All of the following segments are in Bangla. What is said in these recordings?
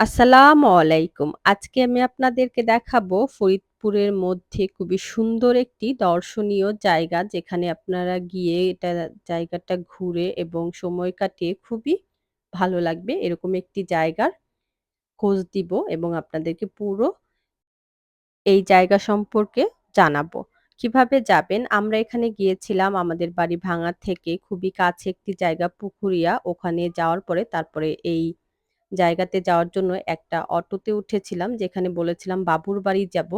আসসালামু আলাইকুম। আজকে আমি আপনাদেরকে দেখাবো ফরিদপুরের মধ্যে খুবই সুন্দর একটি দর্শনীয় জায়গা, যেখানে আপনারা গিয়ে এটা জায়গাটা ঘুরে এবং সময় কাটিয়ে খুবই ভালো লাগবে। এরকম একটি জায়গার খোঁজ দিব এবং আপনাদেরকে পুরো এই জায়গা সম্পর্কে জানাব। কীভাবে যাবেন? আমরা এখানে গিয়েছিলাম আমাদের বাড়ি ভাঙা থেকে, খুবই কাছে একটি জায়গা পুকুরিয়া, ওখানে যাওয়ার পরে তারপরে এই জায়গাতে যাওয়ার জন্য একটা অটোতে উঠেছিলাম যেখানে বলেছিলাম বাবুর বাড়ি যাব।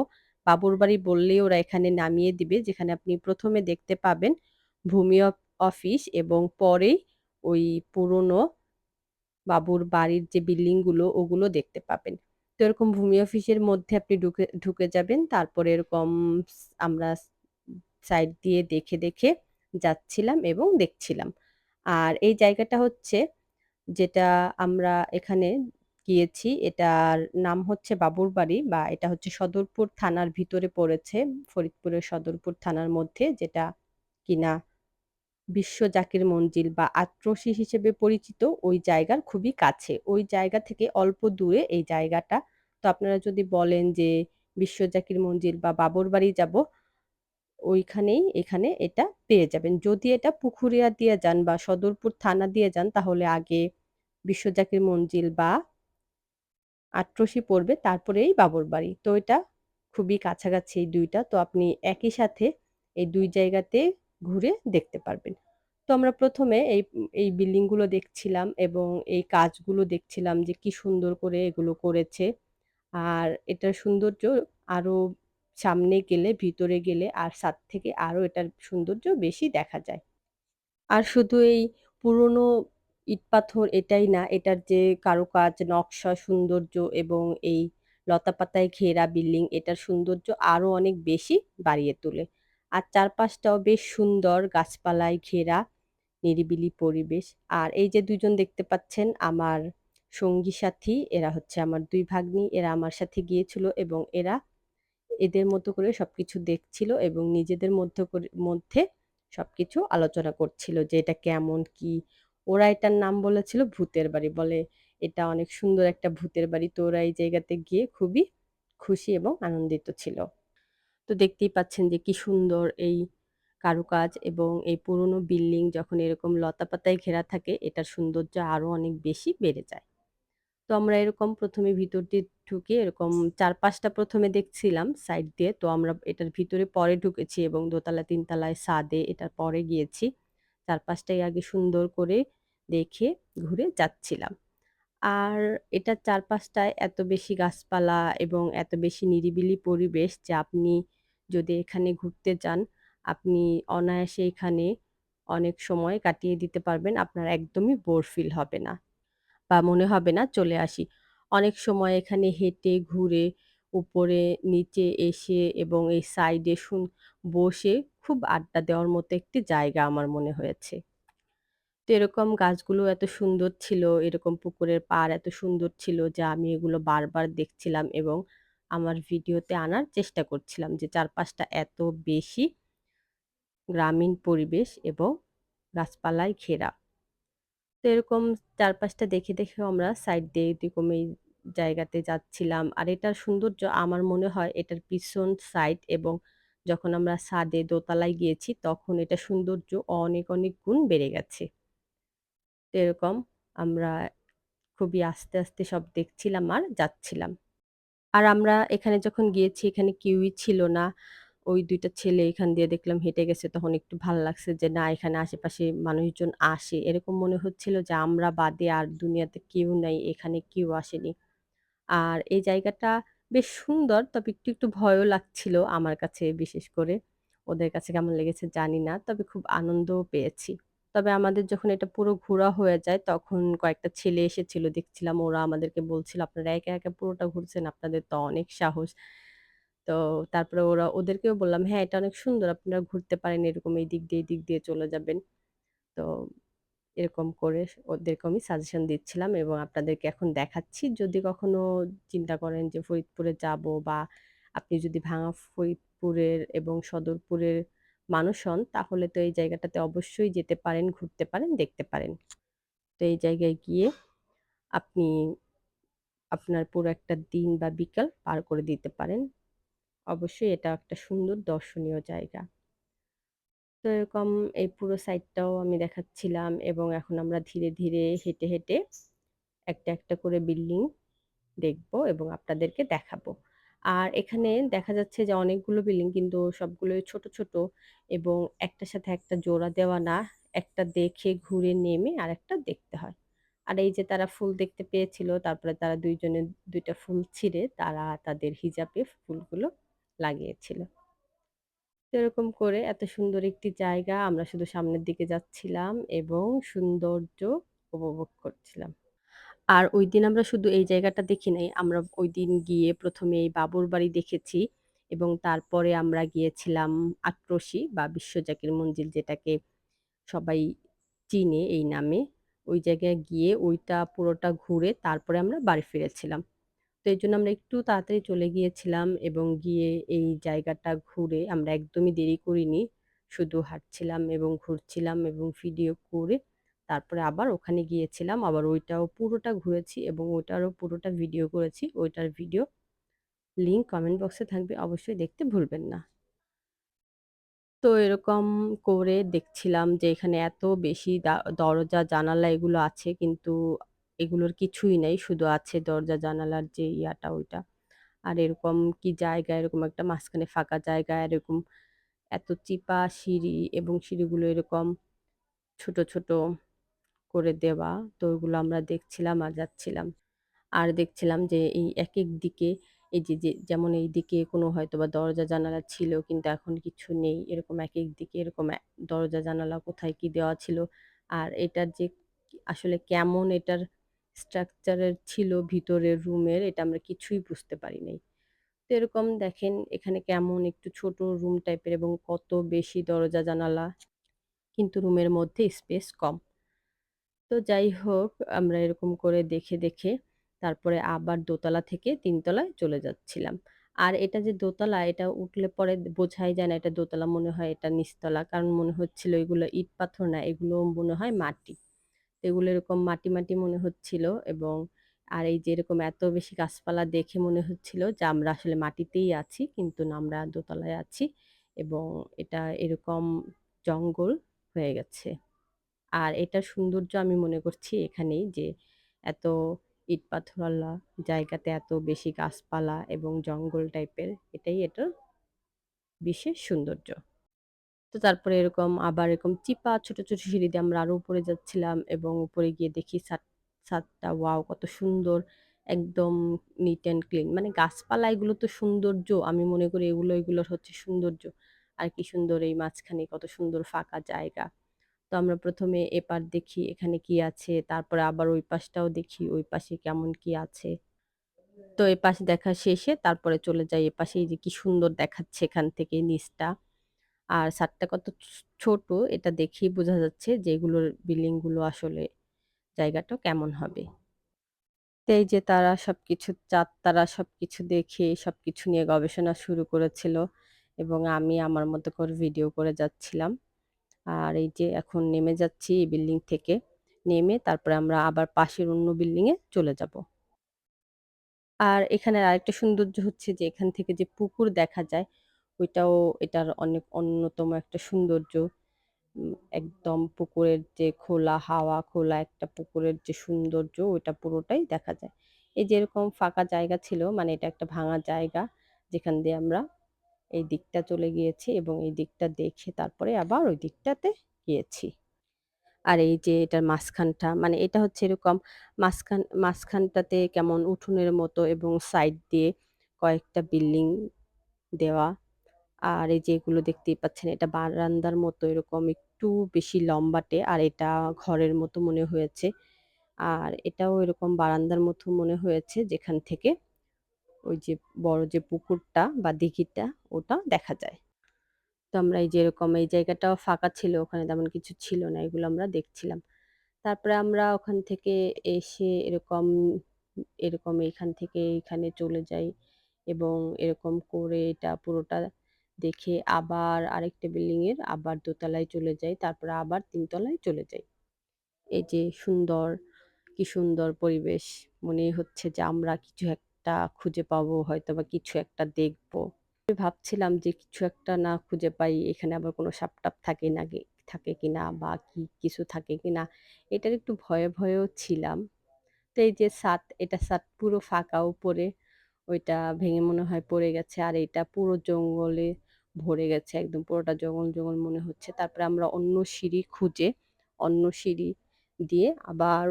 বাবুর বাড়ি বললেই ওরা এখানে নামিয়ে দিবে যেখানে আপনি প্রথমে দেখতে পাবেন ভূমি অফ অফিস এবং পরেই ওই পুরনো বাবুর বাড়ির যে বিল্ডিংগুলো ওগুলো দেখতে পাবেন। তো এরকম ভূমি অফিসের মধ্যে আপনি ঢুকে ঢুকে যাবেন। তারপরে এরকম আমরা সাইড দিয়ে দেখে, দেখে যাচ্ছিলাম এবং দেখছিলাম। আর এই জায়গাটা হচ্ছে যেটা আমরা এখানে গিয়েছি এটার নাম হচ্ছে বাবুর বাড়ি বা এটা হচ্ছে সদরপুর থানার ভিতরে পড়েছে। ফরিদপুরের সদরপুর থানার মধ্যে যেটা কিনা বিশ্ব জাকির মঞ্জিল বা আত্রসি হিসেবে পরিচিত ওই জায়গার খুবই কাছে। ওই জায়গা থেকে অল্প দূরে এই জায়গাটা। তো আপনারা যদি বলেন যে বিশ্ব জাকির মঞ্জিল বা বাবুর বাড়ি যাব, ওইখানেই এখানে এটা পেয়ে যাবেন। যদি এটা পুকুরিয়া দিয়ে যান বা সদরপুর থানা দিয়ে যান তাহলে আগে বিশ্ব জাকির মঞ্জিল বা আট্রসি পড়বে তারপরেই বাবুর বাড়ি। তো এটা খুবই কাছাকাছি এই দুইটা তো আপনি একই সাথে এই দুই জায়গাতে ঘুরে দেখতে পারবেন। তো আমরা প্রথমে এই এই বিল্ডিংগুলো দেখছিলাম এবং এই কাজগুলো দেখছিলাম যে কি সুন্দর করে এগুলো করেছে। আর এটার সৌন্দর্য আরও সামনে গেলে, ভিতরে গেলে আর সাত থেকে আরও এটার সৌন্দর্য বেশি দেখা যায়। আর শুধু এই পুরনো ইট-পাথর এটাই না, এটার যে কারুকাজ, নকশা, সৌন্দর্য এবং এই লতাপাতায় ঘেরা বিল্ডিং এটার সৌন্দর্য আরও অনেক বেশি বাড়িয়ে তোলে। আর চারপাশটাও বেশ সুন্দর গাছপালায় ঘেরা নিরিবিলি পরিবেশ। আর এই যে দুজন দেখতে পাচ্ছেন আমার সঙ্গী সাথী, এরা হচ্ছে আমার দুই ভাগ্নি। এরা আমার সাথে গিয়েছিল এবং এরা এদের মতো করে সবকিছু দেখছিল এবং নিজেদের মধ্যে মধ্যে সবকিছু আলোচনা করছিল যে এটা কেমন কি? ওরা এটার নাম বলেছিল ভূতের বাড়ি। বলে, এটা অনেক সুন্দর একটা ভূতের বাড়ি। তো ওরা এই জায়গাতে গিয়ে খুবই খুশি এবং আনন্দিত ছিল। তো দেখতেই পাচ্ছেন যে কি সুন্দর এই কারুকাজ এবং এই পুরনো বিল্ডিং যখন এরকম লতা পাতায় ঘেরা থাকে, এটার সৌন্দর্য আরও অনেক বেশি বেড়ে যায়। তো আমরা এরকম ১ম এ ভিতর দিয়ে ঢুকে এরকম ৪-৫ টা ১ম এ দেখছিলাম সাইড দিয়ে। তো আমরা এটার ভিতরে পরে ঢুকেছি এবং দোতলা, তিনতলায় সাদে এটার পরে গিয়েছি। ৪-৫ আগে সুন্দর করে দেখে ঘুরে যাচ্ছিলাম। আর এটার চারপাশটায় এত বেশি গাছপালা এবং এত বেশি নিরিবিলি পরিবেশ যে আপনি যদি এখানে ঘুরতে যান, আপনি অনায়াসে এখানে অনেক সময় কাটিয়ে দিতে পারবেন। আপনার একদমই বোর ফিল হবে না। বা মনে হবে না চলে আসি। অনেক সময় এখানে হেঁটে ঘুরে উপরে নিচে এসে এবং এই সাইডে শুন বসে খুব আড্ডা দেওয়ার মতো একটি জায়গা আমার মনে হয়েছে। তো এরকম গাছগুলো এত সুন্দর ছিল, এরকম পুকুরের পাড় এত সুন্দর ছিল যে আমি এগুলো বারবার দেখছিলাম এবং আমার ভিডিওতে আনার চেষ্টা করছিলাম যে চারপাশটা এত বেশি গ্রামীণ পরিবেশ এবং গাছপালায় ঘেরা। তো এরকম চারপাশটা দেখে, দেখেও আমরা সাইড দিয়ে এরকম এই জায়গাতে যাচ্ছিলাম। আর এটার সৌন্দর্য আমার মনে হয় এটার পিছন সাইড এবং যখন আমরা ছাদে দোতলায় গিয়েছি তখন এটার সৌন্দর্য অনেক, অনেক গুণ বেড়ে গেছে। এরকম আমরা খুবই আস্তে, আস্তে সব দেখছিলাম আর যাচ্ছিলাম। আর আমরা এখানে যখন গিয়েছি এখানে কেউই ছিল না। ওই দুইটা ছেলে এখান দিয়ে দেখলাম হেঁটে গেছে তখন একটু ভালো লাগছে যে না এখানে আশেপাশে মানুষজন আসে। এরকম মনে হচ্ছিল যে আমরা বাদে আর দুনিয়াতে কেউ নাই, এখানে কেউ আসেনি। আর এই জায়গাটা বেশ সুন্দর তবে একটু, একটু ভয়ও লাগছিল আমার কাছে বিশেষ করে। ওদের কাছে কেমন লেগেছে জানি না। তবে খুব আনন্দও পেয়েছি। তবে আমাদের যখন এটা পুরো ঘোরা হয়ে যায় তখন কয়েকটা ছেলে এসেছিল দেখছিলাম ওরা আমাদেরকে বলছিল, "আপনারা একা, একা পুরোটা ঘুরছেন, আপনাদের তো অনেক সাহস।" তো তারপরে ওরা ওদেরকেও বললাম, "হ্যাঁ, এটা অনেক সুন্দর। আপনারা ঘুরতে পারেন এরকম এই দিক দিয়ে, দিক দিয়ে চলে যাবেন।" তো এরকম করে ওদেরকে আমি সাজেশন দিচ্ছিলাম এবং আপনাদেরকে এখন দেখাচ্ছি। যদি কখনো চিন্তা করেন যে ফরিদপুরে যাব বা আপনি যদি ভাঙা ফরিদপুরের এবং সদরপুরের মানুষ হন তাহলে তো এই জায়গাটাতে অবশ্যই যেতে পারেন, ঘুরতে পারেন, দেখতে পারেন। তো এই জায়গায় গিয়ে আপনি আপনার পুরো একটা দিন বা বিকাল পার করে দিতে পারেন। অবশ্যই এটা একটা সুন্দর দর্শনীয় জায়গা। তো এরকম এই পুরো সাইডটাও আমি দেখাচ্ছিলাম এবং এখন আমরা ধীরে, ধীরে হেঁটে, হেঁটে একটা, একটা করে বিল্ডিং দেখব এবং আপনাদেরকে দেখাবো। আর এখানে দেখা যাচ্ছে যে অনেকগুলো বিল্ডিং কিন্তু সবগুলোই ছোট, ছোট এবং একটার সাথে একটা জোড়া দেওয়া না। একটা দেখে ঘুরে নেমে আর একটা দেখতে হয়। আর এই যে তারা ফুল দেখতে পেয়েছিল, তারপরে তারা দুইজনে দুইটা ফুল ছিঁড়ে তারা তাদের হিজাবে ফুলগুলো লাগিয়েছিল। এরকম করে এত সুন্দর একটি জায়গা আমরা শুধু সামনের দিকে যাচ্ছিলাম এবং সৌন্দর্য উপভোগ করছিলাম। আর ওই দিন আমরা শুধু এই জায়গাটা দেখি নাই। আমরা ওই দিন গিয়ে প্রথমে এই বাবুর বাড়ি দেখেছি এবং তারপরে আমরা গিয়েছিলাম আটরশি বা বিশ্ব জাকির মঞ্জিল যেটাকে সবাই চিনে এই নামে। ওই জায়গায় গিয়ে ওইটা পুরোটা ঘুরে তারপরে আমরা বাড়ি ফিরেছিলাম। তো এইজন্য আমরা একটু তাড়াতাড়ি চলে গিয়েছিলাম এবং গিয়ে এই জায়গাটা ঘুরে আমরা একদমই দেরি করিনি। শুধু হাঁটছিলাম এবং ঘুরছিলাম এবং ভিডিও করে তারপরে আবার ওখানে গিয়েছিলাম। আবার ওইটাও পুরোটা ঘুরেছি এবং ওইটারও পুরোটা ভিডিও করেছি। ওইটার ভিডিও লিঙ্ক কমেন্ট বক্সে থাকবে। অবশ্যই দেখতে ভুলবেন না। তো এরকম করে দেখছিলাম যে এখানে এত বেশি দরজা, জানালা এগুলো আছে কিন্তু এগুলোর কিছুই নাই। শুধু আছে দরজা জানালার যে ইয়াটা ওইটা। আর এরকম কি জায়গা এরকম একটা মাঝখানে ফাঁকা জায়গা এরকম এত চিপা সিঁড়ি এবং সিঁড়িগুলো এরকম ছোট, ছোট করে দেওয়া। তো ওগুলো আমরা দেখছিলাম আর যাচ্ছিলাম। আর দেখছিলাম যে এই এক এক দিকে এই যে, যেমন এইদিকে কোনো হয়তো বা দরজা জানালা ছিল কিন্তু এখন কিছু নেই। এরকম এক এক দিকে এরকম দরজা জানালা কোথায় কি দেওয়া ছিল। আর এটার যে আসলে কেমন এটার স্ট্রাকচার এর ছিল ভিতরের রুমের এটা আমরা কিছুই বুঝতে পারি নাই। তো এরকম দেখেন এখানে কেমন একটু ছোট রুম টাইপের এবং কত বেশি দরজা জানালা কিন্তু রুমের মধ্যে স্পেস কম। তো যাই হোক আমরা এরকম করে দেখে, দেখে তারপরে আবার দোতলা থেকে তিনতলায় চলে যাচ্ছিলাম। আর এটা যে দোতলা এটা উঠলে পরে বোঝাই যায় না এটা দোতলা মনে হয় এটা নিচতলা। কারণ মনে হচ্ছিল এগুলো ইট পাথর না এগুলো মনে হয় মাটি। এগুলো এরকম মাটি, মাটি মনে হচ্ছিল এবং আর এই যে এরকম এত বেশি গাছপালা দেখে মনে হচ্ছিল যে আমরা আসলে মাটিতেই আছি কিন্তু না আমরা দোতলায় আছি এবং এটা এরকম জঙ্গল হয়ে গেছে। আর এটার সৌন্দর্য আমি মনে করছি এখানেই যে এত ইট পাথরওয়ালা জায়গাতে এত বেশি গাছপালা এবং জঙ্গল টাইপের এটাই এটার বিশেষ সৌন্দর্য। তো তারপরে এরকম আবার এরকম চিপা ছোট, ছোট সিঁড়ি দিয়ে আমরা আরও উপরে যাচ্ছিলাম এবং উপরে গিয়ে দেখি ছাদ ছাদটা ওয়াও! কত সুন্দর একদম নিট অ্যান্ড ক্লিন। মানে গাছপালা এগুলো তো সৌন্দর্য। আমি মনে করি এগুলো এগুলোর হচ্ছে সৌন্দর্য। আর কি সুন্দর এই মাঝখানে কত সুন্দর ফাঁকা জায়গা। তো আমরা প্রথমে এপার দেখি এখানে কি আছে, তারপরে আবার ওই পাশটাও দেখি ওই পাশে কেমন কি আছে। তো এপাশ দেখা শেষে তারপরে চলে যাই এপাশে এই যে কি সুন্দর দেখাচ্ছে এখান থেকে নিচটা। আর ছাদটা কত ছোট, এটা দেখেই বোঝা যাচ্ছে যে এগুলোর বিল্ডিংগুলো আসলে জায়গাটা কেমন হবে। এই যে তারা সব কিছু চাঁদ তারা সব কিছু দেখে সব কিছু নিয়ে গবেষণা শুরু করেছিল এবং আমি আমার মতো করে ভিডিও করে যাচ্ছিলাম। আর এই যে এখন নেমে যাচ্ছি এই বিল্ডিং থেকে। নেমে তারপরে আমরা আবার পাশের অন্য বিল্ডিংয়ে চলে যাব। আর এখানে আরেকটা সৌন্দর্য হচ্ছে যে এখান থেকে যে পুকুর দেখা যায় ওইটাও এটার অনেক অন্যতম একটা সৌন্দর্য। একদম পুকুরের যে খোলা হাওয়া, খোলা একটা পুকুরের যে সৌন্দর্য ওইটা পুরোটাই দেখা যায়। এই যে এরকম ফাঁকা জায়গা ছিল মানে এটা একটা ভাঙা জায়গা যেখান দিয়ে আমরা এই দিকটা চলে গিয়েছি এবং এই দিকটা দেখে তারপরে আবার ওই দিকটাতে গিয়েছি। আর এই যে এটার মাঝখানটা মানে এটা হচ্ছে এরকম মাঝখান মাঝখানটাতে কেমন উঠোনের মতো এবং সাইড দিয়ে কয়েকটা বিল্ডিং দেওয়া। আর এই যে এগুলো দেখতেই পাচ্ছেন, এটা বারান্দার মতো এরকম একটু বেশি লম্বাটে আর এটা ঘরের মতো মনে হয়েছে। আর এটাও এরকম বারান্দার মতো মনে হয়েছে যেখান থেকে ওই যে বড় যে পুকুরটা বা দিঘিটা ওটা দেখা যায়। তো আমরা এই যে এরকম এই জায়গাটাও ফাঁকা ছিল, ওখানে তেমন কিছু ছিল না, এগুলো আমরা দেখছিলাম। তারপরে আমরা ওখান থেকে এসে এরকম এরকম এইখান থেকে এইখানে চলে যাই এবং এরকম করে এটা পুরোটা দেখে আবার আরেকটা বিল্ডিং এর আবার দোতলায় চলে যাই। তারপরে আবার ৩ তলায় চলে যাই। এই যে সুন্দর কি সুন্দর পরিবেশ। মনে হচ্ছে যে আমরা কিছু একটা খুঁজে পাবো হয়তোবা কিছু একটা দেখব। ভাবছিলাম যে কিছু একটা না খুঁজে পাই এখানে আবার কোনো সাপ-টাপ থাকে না থাকে কিনা বা কি কিছু থাকে কিনা এটার একটু ভয়ে, ভয়েও ছিলাম। তো এই যে সাত এটা সাত পুরো ফাঁকা উপরে ওইটা ভেঙে মনে হয় পড়ে গেছে আর এটা পুরো জঙ্গলে ভরে গেছে একদম পুরোটা জঙ্গল, জঙ্গল মনে হচ্ছে। তারপরে আমরা অন্য সিঁড়ি খুঁজে অন্য সিঁড়ি দিয়ে আবার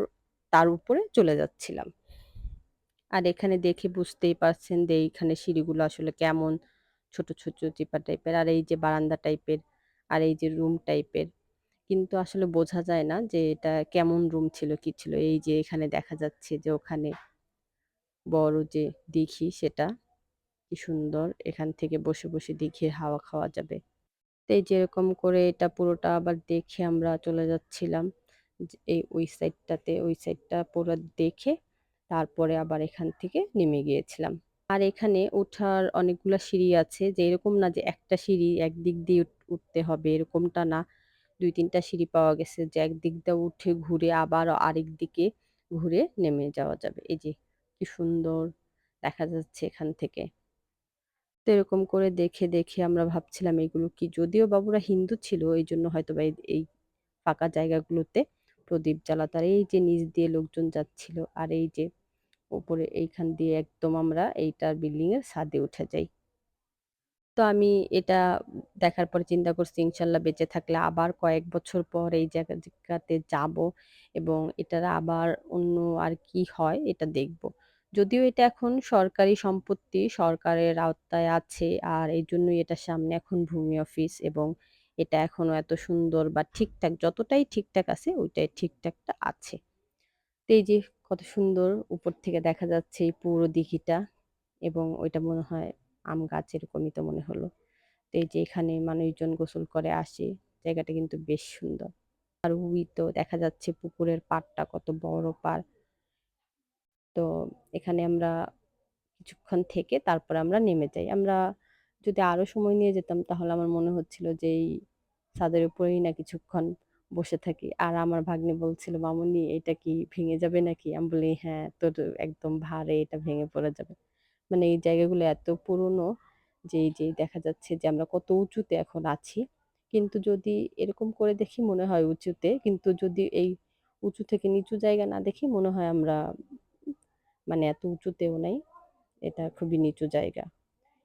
তার উপরে চলে যাচ্ছিলাম। আর এখানে দেখে বুঝতেই পারছেন যে এইখানে সিঁড়িগুলো আসলে কেমন ছোট, ছোট চিপা টাইপের আর এই যে বারান্দা টাইপের আর এই যে রুম টাইপের। কিন্তু আসলে বোঝা যায় না যে এটা কেমন রুম ছিল কি ছিল। এই যে এখানে দেখা যাচ্ছে যে ওখানে বড় যে দিঘি সেটা কি সুন্দর। এখান থেকে বসে, বসে দিঘির হাওয়া খাওয়া যাবে। তো এই যে এরকম করে এটা পুরোটা আবার দেখে আমরা চলে যাচ্ছিলাম। এই ওই সাইডটাতে ওই সাইডটা পুরো দেখে তারপরে আবার এখান থেকে নেমে গিয়েছিলাম। আর এখানে ওঠার অনেকগুলা সিঁড়ি আছে যে এরকম না যে একটা সিঁড়ি একদিক দিয়ে উঠ উঠতে হবে এরকমটা না। দুই তিনটা সিঁড়ি পাওয়া গেছে যে একদিক দিয়ে উঠে ঘুরে আবার আরেক দিকে ঘুরে নেমে যাওয়া যাবে। এই যে কি সুন্দর দেখা যাচ্ছে এখান থেকে। তো এরকম করে দেখে, দেখে আমরা ভাবছিলাম এগুলো কি যদিও বাবুরা হিন্দু ছিল এইজন্য হয়তোবা এই এই ফাঁকা জায়গাগুলোতে প্রদীপ জ্বালাতো। আর এই যে নিচ দিয়ে লোকজন যাচ্ছিল আর এই যে উপরে এইখান দিয়ে একদম আমরা এইটার বিল্ডিং এর ছাদে উঠে যাই। তো আমি এটা দেখার পরে চিন্তা করছি ইনশাল্লাহ বেঁচে থাকলে আবার কয়েক বছর পর এই জায়গা জায়গাতে যাব এবং এটার আবার অন্য আর কি হয় এটা দেখব। যদিও এটা এখন সরকারি সম্পত্তি, সরকারের আওতায় আছে আর এই জন্যই এটার সামনে এখন ভূমি অফিস এবং এটা এখনও এত সুন্দর বা ঠিকঠাক যতটাই ঠিকঠাক আছে ওইটাই ঠিকঠাকটা আছে। তো এই যে কত সুন্দর উপর থেকে দেখা যাচ্ছে এই পুরো দিঘিটা এবং ওইটা মনে হয় আম গাছ এরকমই তো মনে হলো। তো এই যে এখানে মানুষজন গোসল করে আসে। জায়গাটা কিন্তু বেশ সুন্দর। আর ওই তো দেখা যাচ্ছে পুকুরের পাড়টা কত বড় পাড়। তো এখানে আমরা কিছুক্ষণ থেকে তারপর আমরা নেমে যাই। আমরা যদি আরও সময় নিয়ে যেতাম তাহলে আমার মনে হচ্ছিল যে এই ছাদের উপরেই না কিছুক্ষণ বসে থাকি। আর আমার ভাগ্নে বলছিল, "মামুনি এটা কি ভেঙে যাবে নাকি?" আমি বলি, "হ্যাঁ, তোর একদম ভারে এটা ভেঙে পড়ে যাবে।" মানে এই জায়গাগুলো এত পুরনো যে যে দেখা যাচ্ছে যে আমরা কত উঁচুতে এখন আছি। কিন্তু যদি এরকম করে দেখি মনে হয় উঁচুতে। কিন্তু যদি এই উঁচু থেকে নিচু জায়গা না দেখি মনে হয় আমরা মানে এত উঁচুতেও নাই। এটা খুবই নিচু জায়গা।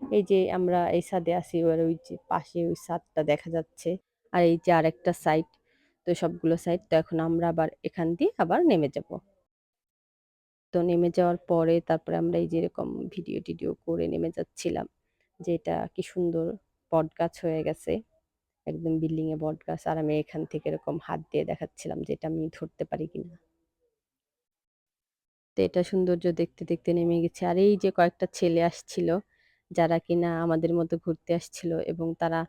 এই যে আমরা এই ছাদে আছি আর ওই যে পাশে ওই ছাদটা দেখা যাচ্ছে। আর এই যে আরেকটা সাইড। তো সবগুলো সাইড, তো এখন আমরা আবার এখান দিয়ে আবার নেমে যাব। তো নেমে যাওয়ার পরে তারপরে আমরা এই যে এরকম ভিডিও-টিডিও করে নেমে যাচ্ছিলাম। যে এটা কি সুন্দর বটগাছ হয়ে গেছে। একদম বিল্ডিং এ বটগাছ। আর আমি এখান থেকে এরকম হাত দিয়ে দেখাচ্ছিলাম যে এটা আমি ধরতে পারি কিনা। তো এটা সৌন্দর্য দেখতে, দেখতে নেমে গেছে আর এই যে কয়েকটা ছেলে আসছিল, যারা কিনা আমাদের মতো ঘুরতে আসছিল এবং তারা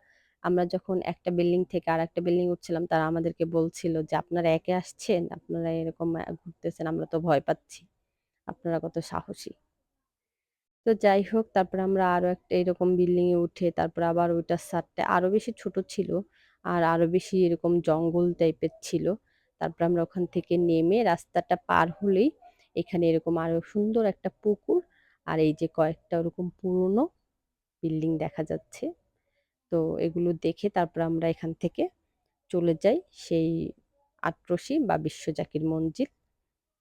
আমরা যখন একটা বিল্ডিং থেকে আরেকটা বিল্ডিং উঠছিলাম তারা আমাদেরকে বলছিল যে, "আপনারা একে আসছেন? আপনারা এরকম ঘুরতেছেন, আমরা তো ভয় পাচ্ছি। আপনারা কত সাহসী।" তো যাই হোক তারপরে আমরা আরও একটা এরকম বিল্ডিংয়ে উঠে তারপরে আবার ওইটার ছাদটা আরও বেশি ছোট ছিল। আর আরও বেশি এরকম জঙ্গল টাইপের ছিল। তারপরে আমরা ওখান থেকে নেমে রাস্তাটা পার হলেই এখানে এরকম আরও সুন্দর একটা পুকুর আর এই যে কয়েকটা ওরকম পুরনো বিল্ডিং দেখা যাচ্ছে। তো এগুলো দেখে তারপর আমরা এখান থেকে চলে যাই সেই আটরশি বা বিশ্ব জাকির মঞ্জিল,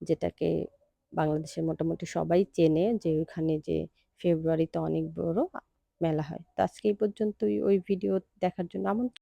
যেটাকে বাংলাদেশের মোটামুটি সবাই চেনে যে ওইখানে যে ফেব্রুয়ারিতে অনেক বড় মেলা হয়। তো আজকে এই পর্যন্তই ওই ভিডিও দেখার জন্য আমন